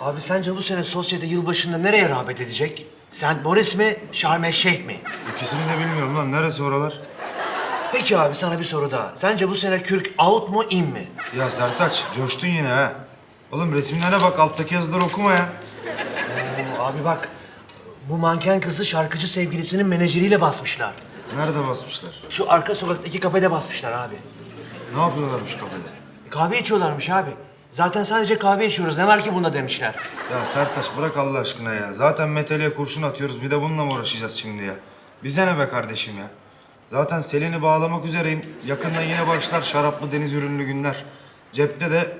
Abi sence bu sene sosyete yılbaşında nereye rağbet edecek? Saint Moritz mi, el Şeyh mi? İkisini de bilmiyorum lan. Neresi oralar? Peki abi sana bir soru daha. Sence bu sene kürk out mu, in mi? Ya Sertaç, coştun yine ha. Oğlum resimlerine bak, alttaki yazıları okuma ya. Oo, abi bak, bu manken kızı şarkıcı sevgilisinin menajeriyle basmışlar. Nerede basmışlar? Şu arka sokaktaki kafede basmışlar abi. Ne yapıyorlarmış kafede? Kahve içiyorlarmış abi. Zaten sadece kahve içiyoruz. Ne var ki bunda demişler. Ya Sertaç bırak Allah aşkına ya. Zaten meteliğe kurşun atıyoruz. Bir de bununla mı uğraşacağız şimdi ya? Bize ne be kardeşim ya? Zaten Selin'i bağlamak üzereyim. Yakında yine başlar şaraplı deniz ürünlü günler. Cepte de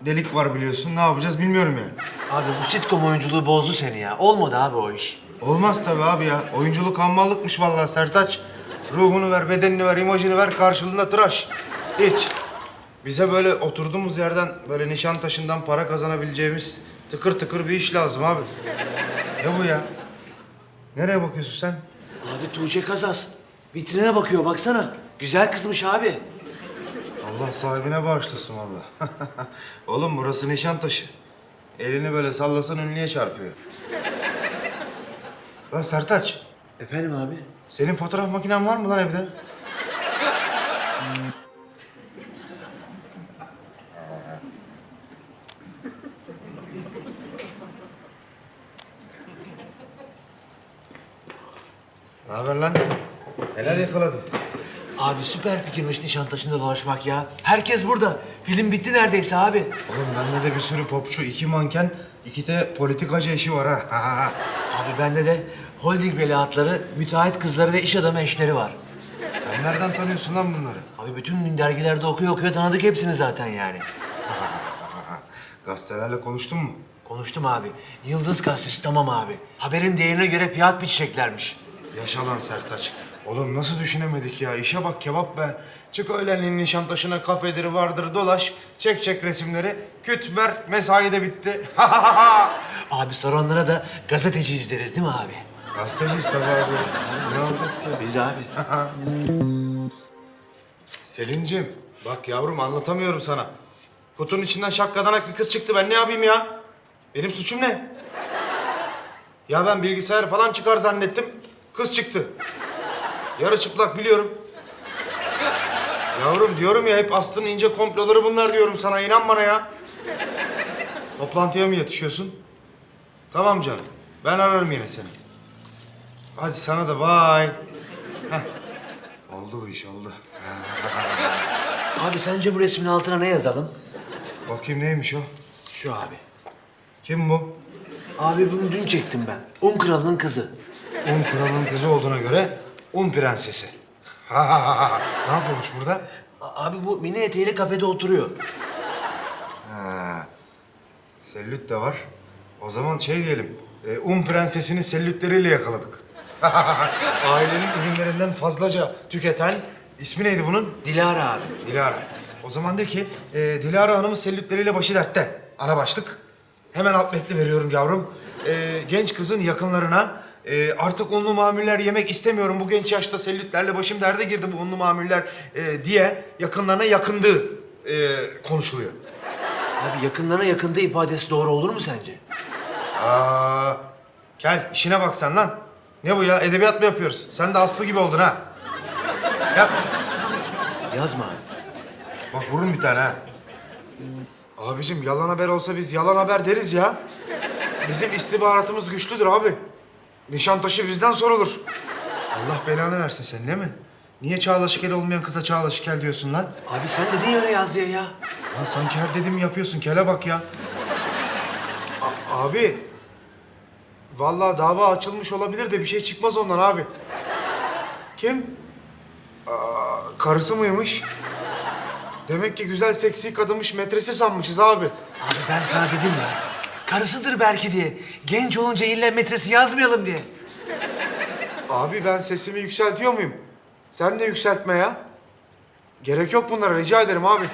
delik var biliyorsun. Ne yapacağız bilmiyorum yani. Abi bu sitcom oyunculuğu bozdu seni ya. Olmadı abi o iş. Olmaz tabii abi ya. Oyunculuk hammallıkmış vallahi Sertaç. Ruhunu ver, bedenini ver, imajını ver, karşılığında tıraş. Hiç. Bize böyle oturduğumuz yerden böyle nişan taşından para kazanabileceğimiz tıkır tıkır bir iş lazım abi. Ne bu ya? Nereye bakıyorsun sen? Abi Tuğçe Kazas. Vitrine bakıyor baksana. Güzel kızmış abi. Allah sahibine bağışlasın vallahi. Oğlum burası Nişantaşı. Elini böyle sallasan ünlüye çarpıyor. Lan Sertaç, Efendim abi? senin fotoğraf makinen var mı lan evde? Ne haber lan? Neler yakaladın? Abi süper fikirmiş Nişantaşı'nda dolaşmak ya. Herkes burada. Film bitti neredeyse abi. Oğlum bende de bir sürü popçu, iki manken, iki de politikacı eşi var ha. Abi bende de holding veliahtları, müteahhit kızları ve iş adamı eşleri var. Sen nereden tanıyorsun lan bunları? Abi bütün gün dergilerde okuyor okuyor tanıdık hepsini zaten yani. Gazetelerle konuştun mu? Konuştum abi. Yıldız gazetesi tamam abi. Haberin değerine göre fiyat biçeceklermiş. Yaşa lan Sertaç. Oğlum nasıl düşünemedik ya? İşe bak kebap be. Çık öğlenleyin Nişantaşı'na kafedir vardır dolaş. Çek çek resimleri. Küt ver mesai de bitti. Abi soranlara da gazeteci izleriz değil mi abi? Gazeteciyiz tabii abi. Ne olacak ki? Biz abi. Selin'cim bak yavrum anlatamıyorum sana. Kutunun içinden şakkadanak bir kız çıktı. Ben ne yapayım ya? Benim suçum ne? Ya ben bilgisayar falan çıkar zannettim. Kız çıktı. Yarı çıplak biliyorum. Yavrum diyorum ya hep Aslı'nın ince komploları bunlar diyorum sana. inan bana ya. Toplantıya mı yetişiyorsun? Tamam canım. Ben ararım yine seni. Hadi sana da bay. Heh. Oldu bu iş oldu. Abi sence bu resmin altına ne yazalım? Bakayım neymiş o? Şu abi. Kim bu? Abi bunu dün çektim ben. Un kralının kızı. Un kralın kızı olduğuna göre un prensesi. ne yapıyormuş burada? A- Abi bu mini eteğiyle kafede oturuyor. Sellüt de var. O zaman şey diyelim, e, un prensesini sellütleriyle yakaladık. Ailenin ürünlerinden fazlaca tüketen, ismi neydi bunun? Dilara abi. Dilara. O zaman de ki, e, Dilara Hanım'ın sellütleriyle başı dertte. Ana başlık. Hemen alt metni veriyorum yavrum. E, genç kızın yakınlarına e, artık unlu mamuller yemek istemiyorum. Bu genç yaşta sellütlerle başım derde girdi bu unlu mamuller e, diye yakınlarına yakındığı e, konuşuluyor. Abi yakınlarına yakında ifadesi doğru olur mu sence? Aa, gel işine bak sen lan. Ne bu ya? Edebiyat mı yapıyoruz? Sen de Aslı gibi oldun ha. Yaz. Yazma abi. Bak vurun bir tane ha. Abicim yalan haber olsa biz yalan haber deriz ya. Bizim istihbaratımız güçlüdür abi. Nişantaşı bizden sorulur. Allah belanı versin sen değil mi? Niye Çağla Şikel olmayan kıza Çağla Şikel diyorsun lan? Abi sen dedin ya öyle yaz diye ya. Lan sanki her dediğimi yapıyorsun. Kele bak ya. A- abi. Vallahi dava açılmış olabilir de bir şey çıkmaz ondan abi. Kim? Aa, karısı mıymış? Demek ki güzel seksi kadınmış metresi sanmışız abi. Abi ben sana dedim ya. Karısıdır belki diye. Genç olunca illa metresi yazmayalım diye. Abi ben sesimi yükseltiyor muyum? Sen de yükseltme ya. Gerek yok bunlara rica ederim abi.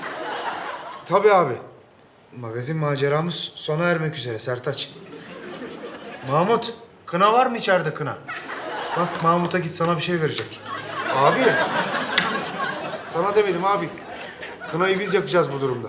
Tabii abi. Magazin maceramız sona ermek üzere Sertaç. Mahmut, kına var mı içeride kına? Bak Mahmut'a git sana bir şey verecek. Abi, sana demedim abi. Kınayı biz yakacağız bu durumda.